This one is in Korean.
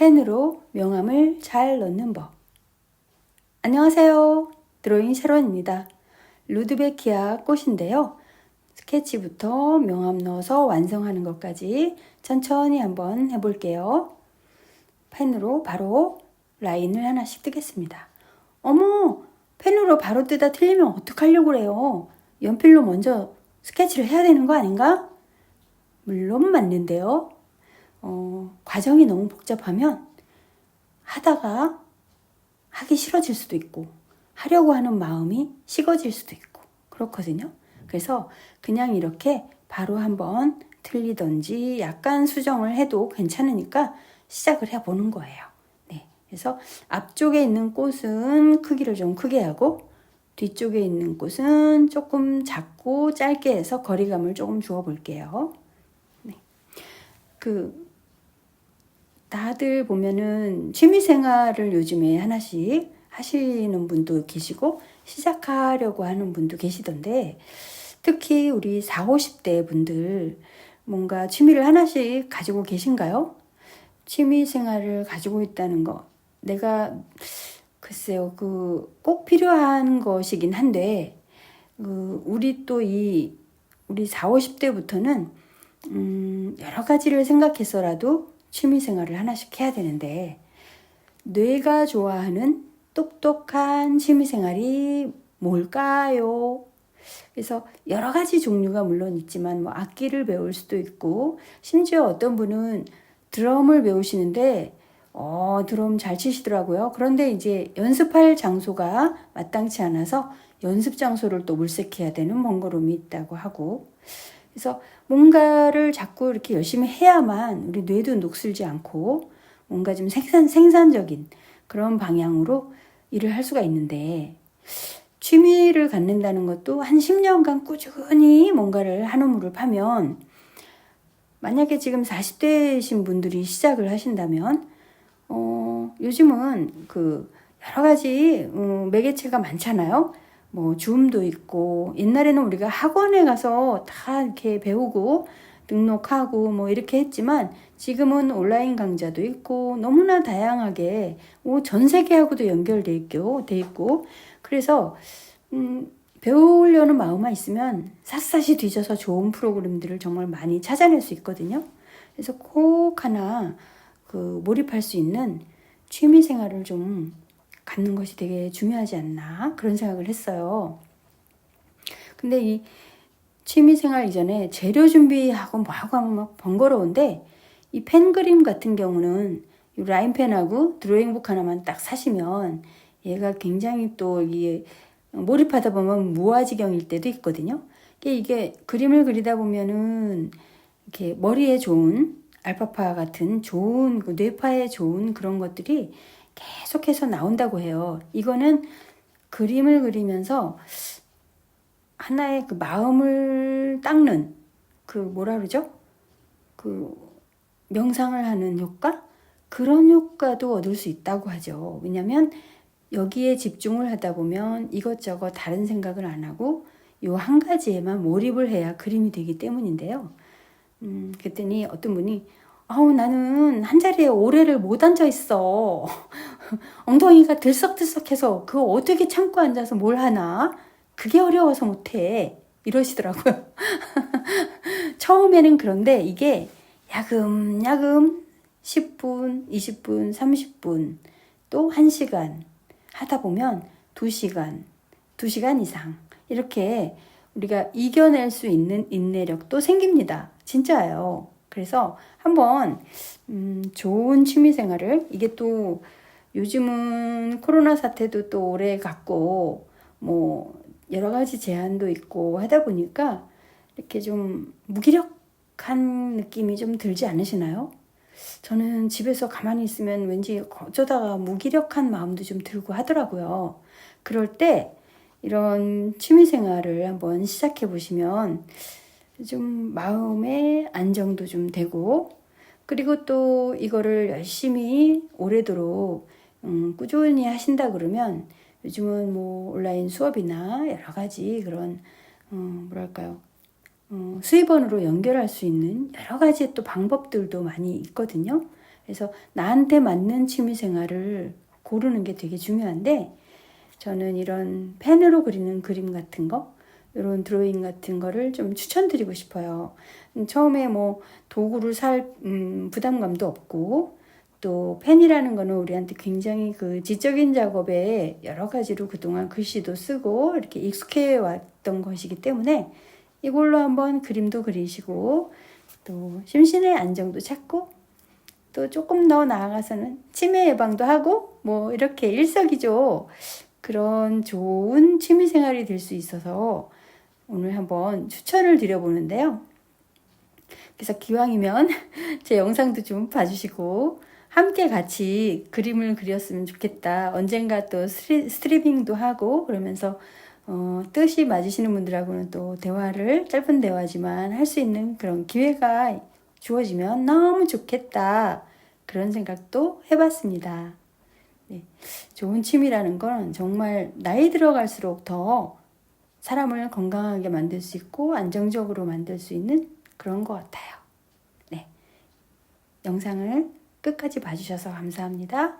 펜으로 명암을 잘 넣는 법. 안녕하세요. 드로잉 샤론입니다. 루드베키아 꽃인데요. 스케치부터 명암 넣어서 완성하는 것까지 천천히 한번 해볼게요. 펜으로 바로 라인을 하나씩 뜨겠습니다. 어머! 펜으로 바로 뜨다 틀리면 어떡하려고 그래요? 연필로 먼저 스케치를 해야 되는 거 아닌가? 물론 맞는데요. 어, 과정이 너무 복잡하면 하다가 하기 싫어질 수도 있고 하려고 하는 마음이 식어질 수도 있고 그렇거든요. 그래서 그냥 이렇게 바로 한번 틀리던지 약간 수정을 해도 괜찮으니까 시작을 해보는 거예요. 네. 그래서 앞쪽에 있는 꽃은 크기를 좀 크게 하고 뒤쪽에 있는 꽃은 조금 작고 짧게 해서 거리감을 조금 주어 볼게요. 네. 그 다들 보면은 취미 생활을 요즘에 하나씩 하시는 분도 계시고 시작하려고 하는 분도 계시던데 특히 우리 4, 50대 분들 뭔가 취미를 하나씩 가지고 계신가요? 취미 생활을 가지고 있다는 거. 내가 글쎄요, 그 꼭 필요한 것이긴 한데 그 우리 또 이 우리 4, 50대부터는 음, 여러 가지를 생각해서라도 취미 생활을 하나씩 해야 되는데 뇌가 좋아하는 똑똑한 취미 생활이 뭘까요? 그래서 여러 가지 종류가 물론 있지만 뭐 악기를 배울 수도 있고 심지어 어떤 분은 드럼을 배우시는데 어, 드럼 잘 치시더라고요. 그런데 이제 연습할 장소가 마땅치 않아서 연습 장소를 또 물색해야 되는 번거로움이 있다고 하고 그래서 뭔가를 자꾸 이렇게 열심히 해야만 우리 뇌도 녹슬지 않고 뭔가 좀 생산, 생산적인 그런 방향으로 일을 할 수가 있는데 취미를 갖는다는 것도 한 10년간 꾸준히 뭔가를 한 우물을 파면 만약에 지금 40대이신 분들이 시작을 하신다면 어, 요즘은 그 여러 가지 어, 매개체가 많잖아요. 뭐 줌도 있고 옛날에는 우리가 학원에 가서 다 이렇게 배우고 등록하고 뭐 이렇게 했지만 지금은 온라인 강좌도 있고 너무나 다양하게 뭐전 세계하고도 연결돼 있고 돼 있고 그래서 음 배우려는 마음만 있으면 샅샅이 뒤져서 좋은 프로그램들을 정말 많이 찾아낼 수 있거든요. 그래서 꼭 하나 그 몰입할 수 있는 취미 생활을 좀 갖는 것이 되게 중요하지 않나 그런 생각을 했어요. 근데 이 취미 생활 이전에 재료 준비하고 뭐하고 하면 막 번거로운데 이 펜 그림 같은 경우는 이 라인펜하고 드로잉북 하나만 딱 사시면 얘가 굉장히 또 이게 몰입하다 보면 무아지경일 때도 있거든요. 이게 그림을 그리다 보면은 이렇게 머리에 좋은 알파파 같은 좋은 그 뇌파에 좋은 그런 것들이 계속해서 나온다고 해요. 이거는 그림을 그리면서 하나의 그 마음을 닦는 그 뭐라 그러죠? 그 명상을 하는 효과? 그런 효과도 얻을 수 있다고 하죠. 왜냐면 여기에 집중을 하다 보면 이것저것 다른 생각을 안 하고 요 한 가지에만 몰입을 해야 그림이 되기 때문인데요. 음, 그랬더니 어떤 분이 아우 나는 한 자리에 오래를 못 앉아 있어. 엉덩이가 들썩들썩해서 그거 어떻게 참고 앉아서 뭘 하나? 그게 어려워서 못해. 이러시더라고요. 처음에는 그런데 이게 야금야금 10분, 20분, 30분, 또 1시간 하다 보면 2시간, 2시간 이상 이렇게 우리가 이겨낼 수 있는 인내력도 생깁니다. 진짜예요. 그래서 한번 음, 좋은 취미 생활을 이게 또 요즘은 코로나 사태도 또 오래 갔고 뭐 여러 가지 제한도 있고 하다 보니까 이렇게 좀 무기력한 느낌이 좀 들지 않으시나요? 저는 집에서 가만히 있으면 왠지 어쩌다가 무기력한 마음도 좀 들고 하더라고요. 그럴 때 이런 취미 생활을 한번 시작해 보시면 좀 마음의 안정도 좀 되고 그리고 또 이거를 열심히 오래도록 음, 꾸준히 하신다 그러면 요즘은 뭐 온라인 수업이나 여러 가지 그런 어, 뭐랄까요 어, 수입원으로 연결할 수 있는 여러 가지 또 방법들도 많이 있거든요. 그래서 나한테 맞는 취미 생활을 고르는 게 되게 중요한데 저는 이런 펜으로 그리는 그림 같은 거, 이런 드로잉 같은 거를 좀 추천드리고 싶어요. 음, 처음에 뭐 도구를 살 음, 부담감도 없고 또 펜이라는 거는 우리한테 굉장히 그 지적인 작업에 여러 가지로 그동안 글씨도 쓰고 이렇게 익숙해 왔던 것이기 때문에 이걸로 한번 그림도 그리시고 또 심신의 안정도 찾고 또 조금 더 나아가서는 치매 예방도 하고 뭐 이렇게 일석이조 그런 좋은 취미 생활이 될 수 있어서 오늘 한번 추천을 드려보는데요. 그래서 기왕이면 제 영상도 좀 봐주시고 함께 같이 그림을 그렸으면 좋겠다. 언젠가 또 스트리, 스트리밍도 하고 그러면서 어, 뜻이 맞으시는 분들하고는 또 대화를 짧은 대화지만 할 수 있는 그런 기회가 주어지면 너무 좋겠다. 그런 생각도 해봤습니다. 네, 좋은 취미라는 건 정말 나이 들어갈수록 더 사람을 건강하게 만들 수 있고 안정적으로 만들 수 있는 그런 것 같아요. 네. 영상을 끝까지 봐주셔서 감사합니다.